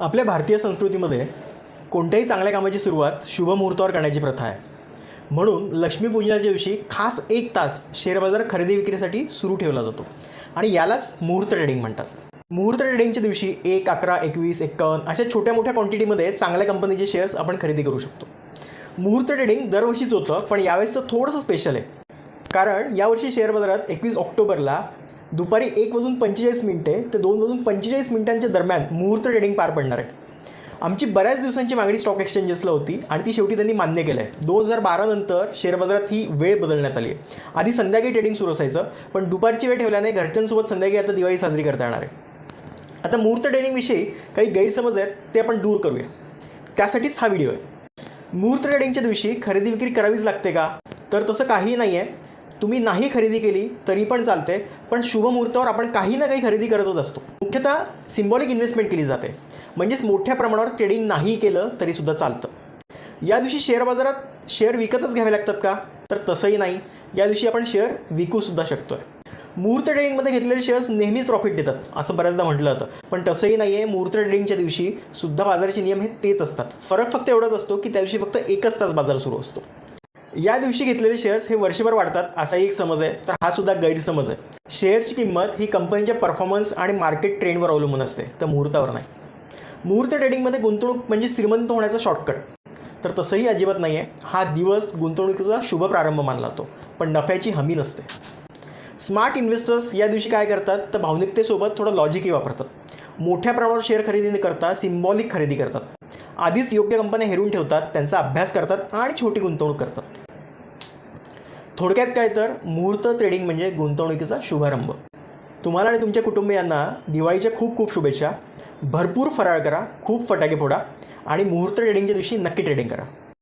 आपल्या भारतीय संस्कृतीमध्ये कोणत्याही चांगल्या कामाची सुरुवात शुभमुहूर्तावर करण्याची प्रथा आहे. म्हणून लक्ष्मीपूजनाच्या दिवशी खास एक तास शेअर बाजार खरेदी विक्रीसाठी सुरू ठेवला जातो आणि यालाच मुहूर्त ट्रेडिंग म्हणतात. मुहूर्त ट्रेडिंगच्या दिवशी एक अकरा एकवीस एक्कावन्न अशा छोट्या मोठ्या क्वांटिटीमध्ये चांगल्या कंपनीचे शेअर्स आपण खरेदी करू शकतो. मुहूर्त ट्रेडिंग दरवर्षीच होतं पण यावेळेसचं थोडंसं स्पेशल आहे. कारण यावर्षी शेअर बाजारात एकवीस ऑक्टोबरला दुपारी एक वाजून पंचेचाळीस मिनिटे ते दोन वाजून पंचेचाळीस मिनिटांच्या दरम्यान मुहूर्त ट्रेडिंग पार पडणार आहे. आमची बऱ्याच दिवसांची मागणी स्टॉक एक्सचेंजेसला होती आणि ती शेवटी त्यांनी मान्य केलं आहे दोन हजार बारानंतर शेअर बाजारात ही वेळ बदलण्यात आली आहे. आधी संध्याकाळी ट्रेडिंग सुरू असायचं पण दुपारची वेळ ठेवल्याने घरच्यांसोबत संध्याकाळी आता दिवाळी साजरी करता येणार आहे. आता मुहूर्त ट्रेडिंगविषयी काही गैरसमज आहेत ते आपण दूर करूया. त्यासाठीच हा व्हिडिओ आहे. मुहूर्त ट्रेडिंगच्या दिवशी खरेदी विक्री करावीच लागते का? तर तसं काहीही नाही आहे तुम्ही नाही खरेदी केली तरी पण चालते. पण शुभ मुहूर्तावर आपण काही ना काही खरेदी करतच असतो. मुख्यतः सिम्बॉलिक इन्व्हेस्टमेंट केली जाते. म्हणजेच मोठ्या प्रमाणावर ट्रेडिंग नाही केलं तरीसुद्धा चालतं. या दिवशी शेअर बाजारात शेअर विकतच घ्यावे लागतात का? तर तसंही नाही. या दिवशी आपण शेअर विकूसुद्धा शकतो आहे मुहूर्त ट्रेडिंगमध्ये घेतलेले शेअर्स नेहमीच प्रॉफिट देतात असं बऱ्याचदा म्हटलं जातं. पण तसंही नाही आहे मुहूर्त ट्रेडिंगच्या दिवशी सुद्धा बाजाराचे नियम हे तेच असतात. फरक फक्त एवढाच असतो की त्या दिवशी फक्त एकच तास बाजार सुरू असतो. या दिवशी घेतलेले शेअर्स हे वर्षभर वाढतात असाही एक समज आहे. तर हा सुद्धा गैरसमज आहे. शेअरची किंमत ही कंपनीच्या परफॉर्मन्स आणि मार्केट ट्रेंडवर अवलंबून असते. तर मुहूर्तावर नाही. मुहूर्त ट्रेडिंगमध्ये गुंतवणूक म्हणजे श्रीमंत होण्याचा शॉर्टकट तर तसंही अजिबात नाही आहे. हा दिवस गुंतवणुकीचा शुभ प्रारंभ मानला जातो पण नफ्याची हमी नसते. स्मार्ट इन्व्हेस्टर्स या दिवशी काय करतात? तर भावनिकतेसोबत थोडं लॉजिकही वापरतात. मोठ्या प्रमाणावर शेअर खरेदी न करता सिम्बॉलिक खरेदी करतात. आधीच योग्य कंपन्या हेरून ठेवतात त्यांचा अभ्यास करतात आणि छोटी गुंतवणूक करतात. थोडक्यात काय तर मुहूर्त ट्रेडिंग म्हणजे गुंतवणुकीचा शुभारंभ. तुम्हाला आणि तुमच्या कुटुंबियांना दिवाळीच्या खूप खूप शुभेच्छा. भरपूर फराळ करा खूप फटाके फोडा आणि मुहूर्त ट्रेडिंगच्या दिवशी नक्की ट्रेडिंग करा.